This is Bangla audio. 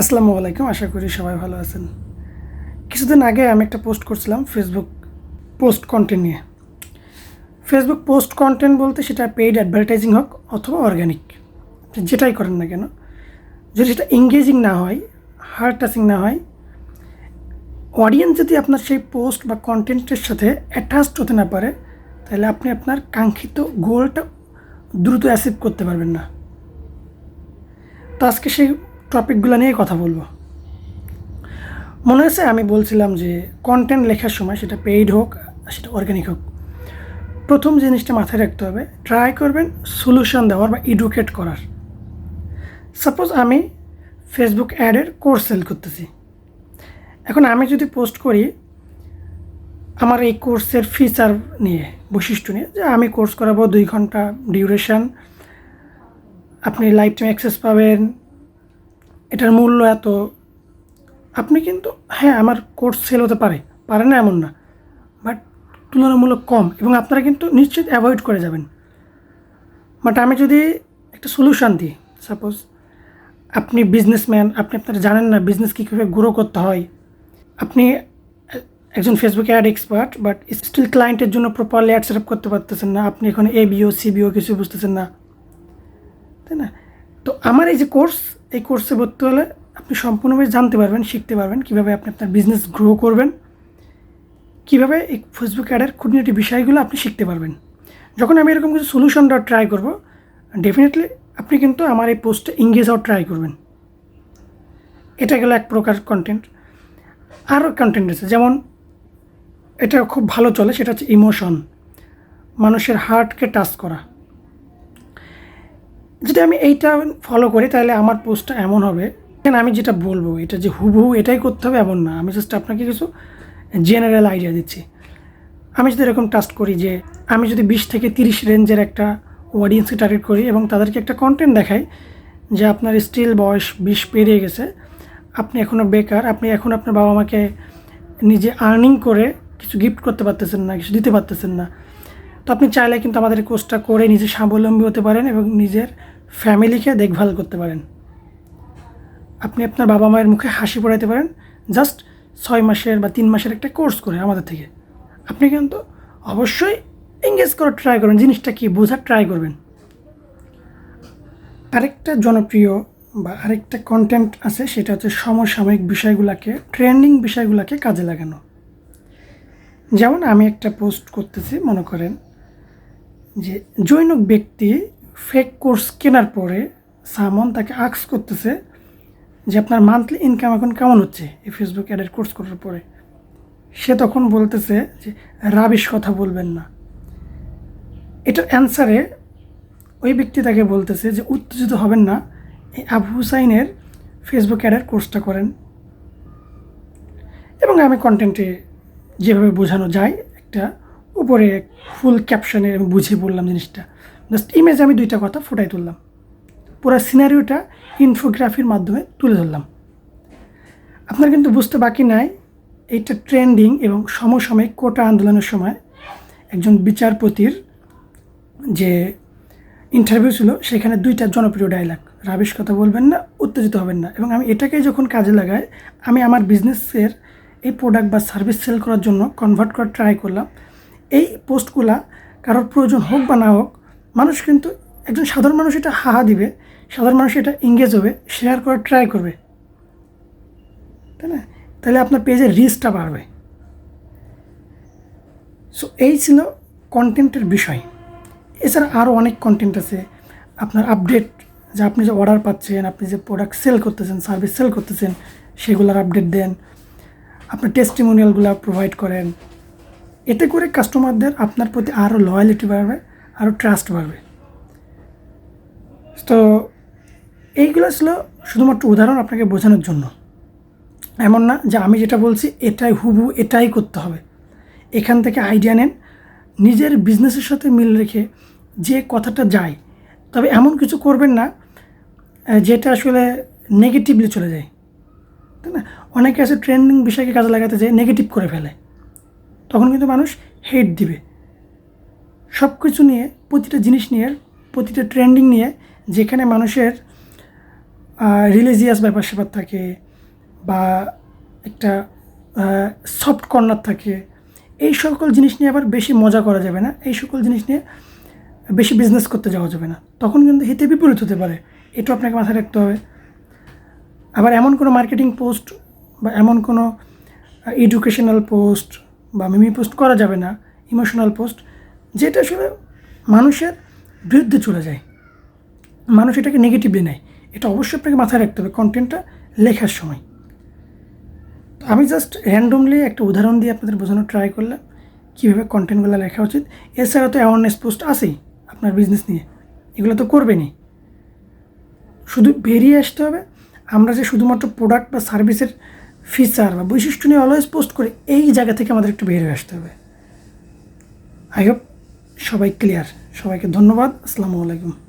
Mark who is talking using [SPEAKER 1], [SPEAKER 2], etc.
[SPEAKER 1] আসসালামু আলাইকুম, আশা করি সবাই ভালো আছেন। কিছুদিন আগে আমি একটা পোস্ট করছিলাম ফেসবুক পোস্ট কন্টেন্ট নিয়ে। ফেসবুক পোস্ট কন্টেন্ট বলতে সেটা পেইড অ্যাডভার্টাইজিং হোক অথবা অর্গ্যানিক যেটাই করেন না কেন, যদি সেটা এঙ্গেজিং না হয় হার্ড টাচিং না হয় অডিয়েন্স যদি আপনার সেই পোস্ট বা কন্টেন্টের সাথে অ্যাটাচড হতে না পারে, তাহলে আপনি আপনার কাঙ্ক্ষিত গোলটা দ্রুত অ্যাচিভ করতে পারবেন না। তো আজকে সেই টপিকগুলো নিয়ে কথা বলব। মনে হচ্ছে আমি বলছিলাম যে কন্টেন্ট লেখার সময় সেটা পেইড হোক, সেটা অর্গ্যানিক হোক। প্রথম জিনিসটা মাথায় রাখতে হবে ট্রাই করবেন সলিউশন দেওয়ার বা এডুকেট করার। সাপোজ আমি ফেসবুক অ্যাডের কোর্স সেল করতেছি। এখন আমি যদি পোস্ট করি আমার এই কোর্সের ফিচার নিয়ে, বৈশিষ্ট্য নিয়ে, যে আমি কোর্স করাবো দুই ঘণ্টা ডিউরেশন আপনি লাইফ টাইম অ্যাক্সেস পাবেন এটার মূল্য এত? আপনি কিন্তু হ্যাঁ আমার কোর্স সেল হতে পারে পারে না এমন না বাট তুলনামূলক কম, এবং আপনারা কিন্তু নিশ্চিত অ্যাভয়েড করে যাবেন। বাট আমি যদি একটা সলিউশন দিই সাপোজ আপনি বিজনেসম্যান আপনি আপনারা জানেন না বিজনেস কীভাবে গ্রো করতে হয়। আপনি একজন ফেসবুকে অ্যাড এক্সপার্ট বাট স্টিল ক্লায়েন্টের জন্য প্রপারলি অ্যাড সেট করতে পারতেছেন না, আপনি এখন এ বিও সিবিও কিছু বুঝতেছেন না। তাই না? তো আমার এই যে কোর্স এই কোর্সে ভর্তি হলে আপনি সম্পূর্ণভাবে জানতে পারবেন, শিখতে পারবেন কীভাবে আপনি আপনার বিজনেস গ্রো করবেন, কীভাবে এই ফেসবুক অ্যাডের খুঁটিনাটি বিষয়গুলো আপনি শিখতে পারবেন। যখন আমি এরকম কিছু সলিউশন ট্রাই করব ডেফিনেটলি আপনি কিন্তু আমার এই পোস্টে ইংগেজ হওয়ার ট্রাই করবেন। এটা গেলো এক প্রকার কন্টেন্ট আরও কন্টেন্ট আছে, যেমন এটা খুব ভালো চলে, সেটা হচ্ছে ইমোশন মানুষের হার্টকে টাচ করা। যদি আমি এইটা ফলো করি, তাহলে আমার পোস্টটা এমন হবে। এখানে আমি যেটা বলব, এটা যে হুবহু এটাই করতে হবে, এমন না। আমি জাস্ট আপনাকে কিছু জেনারেল আইডিয়া দিচ্ছি। আমি যদি এরকম টাস্ট করি যে, আমি যদি বিশ থেকে তিরিশ রেঞ্জের একটা অডিয়েন্সকে টার্গেট করি এবং তাদেরকে একটা কন্টেন্ট দেখাই, যে আপনার স্টিল বয়স বিশ পেরিয়ে গেছে, আপনি এখনও বেকার, আপনি এখন আপনার বাবা মাকে নিজে আর্নিং করে কিছু গিফট করতে পারতেছেন না, কিছু দিতে পারতেছেন না, তো আপনি চাইলে কিন্তু আমাদের কোর্সটা করে নিজে স্বাবলম্বী হতে পারেন এবং নিজের ফ্যামিলিকে দেখভাল করতে পারেন। আপনি আপনার বাবা মায়ের মুখে হাসি পড়াইতে পারেন। জাস্ট ছয় মাসের বা তিন মাসের একটা কোর্স করে আমাদের থেকে। আপনি কিন্তু অবশ্যই এঙ্গেজ করার ট্রাই করবেন, জিনিসটা কি বোঝার ট্রাই করবেন। আরেকটা জনপ্রিয় বা আরেকটা কন্টেন্ট আছে, সেটা হচ্ছে সমসাময়িক বিষয়গুলোকে ট্রেন্ডিং বিষয়গুলোকে কাজে লাগানো। যেমন আমি একটা পোস্ট করতেছি, মনে করেন যে, জৈনক ব্যক্তি ফেক কোর্স কেনার পরে সামন তাকে আক্স করতেছে যে আপনার মান্থলি ইনকাম এখন কেমন হচ্ছে এই ফেসবুক অ্যাডের কোর্স করার পরে। সে তখন বলতেছে যে, রাবিশ কথা বলবেন না। এটার অ্যান্সারে ওই ব্যক্তি তাকে বলতেছে যে, উত্তেজিত হবেন না। এই আবু হুসাইনের ফেসবুক অ্যাডের কোর্সটা করেন। এবং আমি কন্টেন্টে যেভাবে বোঝানো যায়, একটা উপরে ফুল ক্যাপশনে আমি বুঝিয়ে বললাম জিনিসটা। জাস্ট ইমেজে আমি দুইটা কথা ফুটাই তুললাম। পুরো সিনারিওটা ইনফোগ্রাফির মাধ্যমে তুলে ধরলাম। আপনার কিন্তু বুঝতে বাকি নাই, এইটা ট্রেন্ডিং এবং সমসাময়িক কোটা আন্দোলনের সময় একজন বিচারপতির যে ইন্টারভিউ ছিল, সেখানে দুইটা জনপ্রিয় ডায়লগ রাবিশ কথা বলবেন না, উত্তেজিত হবেন না। এবং আমি এটাকেই যখন কাজে লাগাই, আমি আমার বিজনেসের এই প্রোডাক্ট বা সার্ভিস সেল করার জন্য কনভার্ট করার ট্রাই করলাম। এই পোস্টগুলা কারোর প্রয়োজন হোক বা না হোক মানুষ কিন্তু একজন সাধারণ মানুষ এটা হাহা দিবে, সাধারণ মানুষ এটা এঙ্গেজ হবে শেয়ার করার ট্রাই করবে। তাই না? তাহলে আপনার পেজের রিচটা বাড়বে। সো এই ছিল কন্টেন্টের বিষয়। এছাড়া আরও অনেক কন্টেন্ট আছে। আপনার আপডেট যে আপনি যে অর্ডার পাচ্ছেন, আপনি যে প্রোডাক্ট সেল করতেছেন সার্ভিস সেল করতেছেন, সেগুলোর আপডেট দেন। আপনার টেস্টিমোনিয়ালগুলো প্রোভাইড করেন। এতে করে কাস্টমারদের আপনার প্রতি আরও লয়ালিটি বাড়বে। আরও ট্রাস্ট বাড়বে। তো এইগুলো ছিল শুধুমাত্র উদাহরণ আপনাকে বোঝানোর জন্য। এমন না যে আমি যেটা বলছি, এটাই হুবু এটাই করতে হবে। এখান থেকে আইডিয়া নেন, নিজের বিজনেসের সাথে মিল রেখে যে কথাটা যায়, তবে এমন কিছু করবেন না যেটা আসলে নেগেটিভলি চলে যায়। তাই না? অনেকে আছে ট্রেন্ডিং বিষয়কে কাজে লাগাতে যায় নেগেটিভ করে ফেলে। তখন কিন্তু মানুষ হেট দিবে। সব কিছু নিয়ে, প্রতিটা জিনিস নিয়ে, প্রতিটা ট্রেন্ডিং নিয়ে যেখানে মানুষের রিলিজিয়াস ব্যাপার স্যাপার থাকে বা একটা সফট কর্নার থাকে, এই সকল জিনিস নিয়ে আবার বেশি মজা করা যাবে না। এই সকল জিনিস নিয়ে বেশি বিজনেস করতে যাওয়া যাবে না। তখন কিন্তু হিতে বিপরীত হতে পারে। এটা আপনাকে মাথায় রাখতে হবে। আবার এমন কোনো মার্কেটিং পোস্ট বা এমন কোনো এডুকেশনাল পোস্ট বা মিমি পোস্ট করা যাবে না। ইমোশনাল পোস্ট যেটা আসলে মানুষের বিরুদ্ধে চলে যায়। মানুষ এটাকে নেগেটিভলি নেয়। এটা অবশ্যই আপনাকে মাথায় রাখতে হবে কন্টেন্টটা লেখার সময়। তো আমি জাস্ট র্যান্ডমলি একটা উদাহরণ দিয়ে আপনাদের বোঝানোর ট্রাই করলাম, কীভাবে কন্টেন্টগুলো লেখা উচিত। এছাড়া তো অ্যাওয়ারনেস পোস্ট আছেই আপনার বিজনেস নিয়ে। এগুলো তো করবেনই। শুধু বেরিয়ে আসতে হবে। আমরা যে শুধুমাত্র প্রোডাক্ট বা সার্ভিসের ফিচার বা বৈশিষ্ট্য নিয়ে অলওয়েজ পোস্ট করে এই জায়গা থেকে আমাদের একটু বেরিয়ে আসতে হবে। আই হোপ সবাই ক্লিয়ার সবাইকে ধন্যবাদ। আসসালামু আলাইকুম।